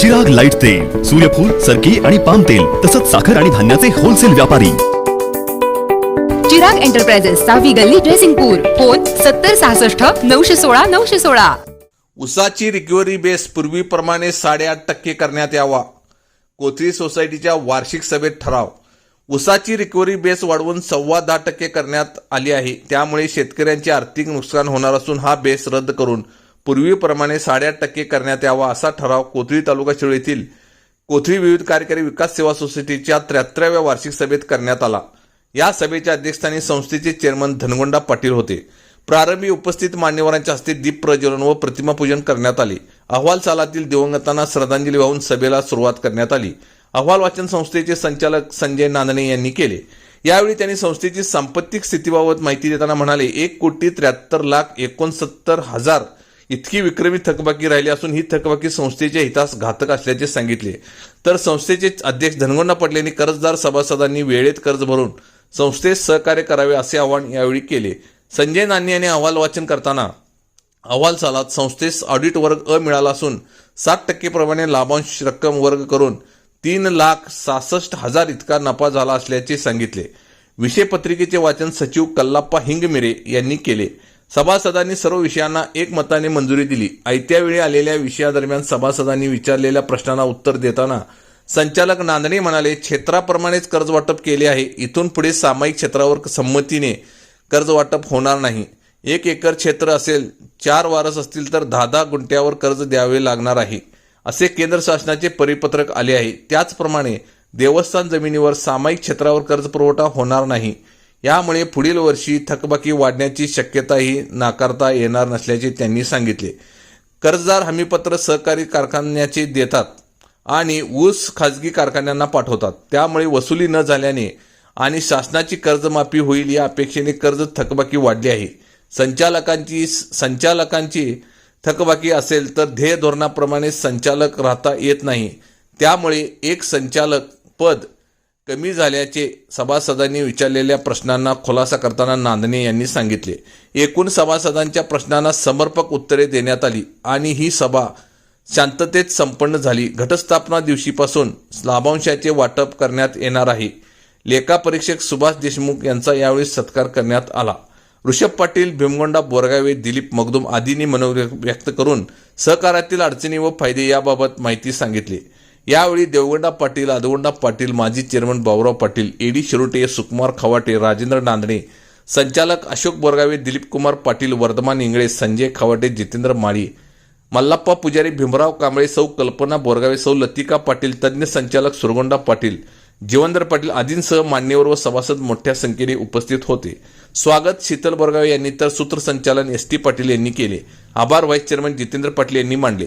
Chirag light तेल सूर्यफूल सरकी आणि पाम तेल तसंच साखर आणि धान्याचे होलसेल व्यापारी. चिराग एंटरप्राइजेस सहावी गल्ली ड्रेसिंगपूर फोन सत्तर सहासष्ट नऊशे सोळा नऊशे सोळा. उसाची रिकव्हरी बेस पूर्वीप्रमाणे साडेआठ टक्के करण्यात यावा. कोथरी सोसायटीच्या वार्षिक सभेत ठराव. उसाची रिकव्हरी बेस वाढवून सव्वा दहा टक्के करण्यात आली आहे. त्यामुळे शेतकऱ्यांचे आर्थिक नुकसान होणार असून हा बेस रद्द करून पूर्वीप्रमाणे साडेआठ टक्के करण्यात यावा असा ठराव कोथळी तालुका शिरोळ येथील कोथळी विविध कार्यकारी विकास सेवा सोसायटीच्या त्र्याहत्तराव्या वार्षिक सभेत करण्यात आला. या सभेच्या अध्यक्षस्थानी संस्थेचे चेअरमन धनगोंडा पाटील होते. प्रारंभी उपस्थित मान्यवरांच्या हस्ते दीप प्रज्वलन व प्रतिमापूजन करण्यात आले. अहवाल सालातील दिवंगतांना श्रद्धांजली वाहून सभेला सुरुवात करण्यात आली. अहवाल वाचन संस्थेचे संचालक संजय नांदणे यांनी केले. यावेळी त्यांनी संस्थेची सांपत्तिक स्थितीबाबत माहिती देताना म्हणाले एक कोटी त्र्याहत्तर लाख एकोणसत्तर हजार इतकी विक्रमी थकबाकी राहिली असून ही थकबाकी संस्थेच्या हितास घातक असल्याचे सांगितले. तर संस्थेचे अध्यक्ष धनगोंडा पाटील यांनी कर्जदार सभासदांनी वेळेत कर्ज भरून संस्थेस सहकार्य करावे असे आवाहन यावेळी केले. संजय नानी यांनी अहवाल वाचन करताना अहवाल सालात संस्थेस ऑडिट वर्ग अ मिळाला असून सात टक्केप्रमाणे लाभांश रक्कम वर्ग करून तीन लाख सहासष्ट हजार इतका नफा झाला असल्याचे सांगितले. विषय पत्रिकेचे वाचन सचिव कल्लाप्पा हिंगमिरे यांनी केले. सभासदांनी सर्व विषयांना एकमताने मंजुरी दिली. आयत्यावेळी आलेल्या विषयादरम्यान सभासदांनी विचारलेल्या प्रश्नांना उत्तर देताना संचालक नांदणे म्हणाले क्षेत्राप्रमाणेच कर्ज वाटप केले आहे. इथून पुढे सामायिक क्षेत्रावर संमतीने कर्ज वाटप होणार नाही. एक एकर क्षेत्र असेल चार वारस असतील तर दहा दहा गुंठ्यावर कर्ज द्यावे लागणार आहे. असे केंद्र शासनाचे परिपत्रक आले आहे. त्याचप्रमाणे देवस्थान जमिनीवर सामायिक क्षेत्रावर कर्ज पुरवठा होणार नाही. यामुळे पुढील वर्षी थकबाकी वाढण्याची शक्यताही नाकारता येणार नसल्याचे त्यांनी सांगितले. कर्जदार हमीपत्र सहकारी कारखान्याचे देतात आणि ऊस खाजगी कारखान्यांना पाठवतात. त्यामुळे वसुली न झाल्याने आणि शासनाची कर्जमाफी होईल या अपेक्षेने कर्ज थकबाकी वाढली आहे. संचालकांची संचालकांची थकबाकी असेल तर ध्येय धोरणाप्रमाणे संचालक राहता येत नाही. त्यामुळे एक संचालक पद कमी झाल्याचे सभासदांनी विचारलेल्या प्रश्नांना खुलासा करताना नांदणे यांनी सांगितले. एकूण सभासदांच्या प्रश्नांना समर्पक उत्तरे देण्यात आली आणि ही सभा शांततेत संपन्न झाली. घटस्थापना दिवशीपासून लाभांशाचे वाटप करण्यात येणार आहे. लेखापरीक्षक सुभाष देशमुख यांचा यावेळी सत्कार करण्यात आला. ऋषभ पाटील भीमगोंडा बोरगावे दिलीप मगदुम आदींनी मनोव्यक्त व्यक्त करून सहकारातील अडचणी व फायदे याबाबत माहिती सांगितली. यावेळी देवगंडा पाटील आदगोंडा पाटील माजी चेअरमन भाऊराव पाटील एडी शिरोटे सुकुमार खवाटे राजेंद्र नांदणे संचालक अशोक बोरगावे दिलीप कुमार पाटील वर्धमान इंगळे संजय खवाटे जितेंद्र माळी मल्लाप्पा पुजारी भीमराव कांबळे सौ कल्पना बोरगावे सौ लतिका पाटील तज्ज्ञ संचालक सुरगोंडा पाटील जीवनधर पाटील आदींसह मान्यवर व सभासद मोठ्या संख्येने उपस्थित होते. स्वागत शीतल बोरगावे यांनी तर सूत्रसंचालन एस टी पाटील यांनी केले. आभार व्हाईस चेअरमन जितेंद्र पाटील यांनी मांडले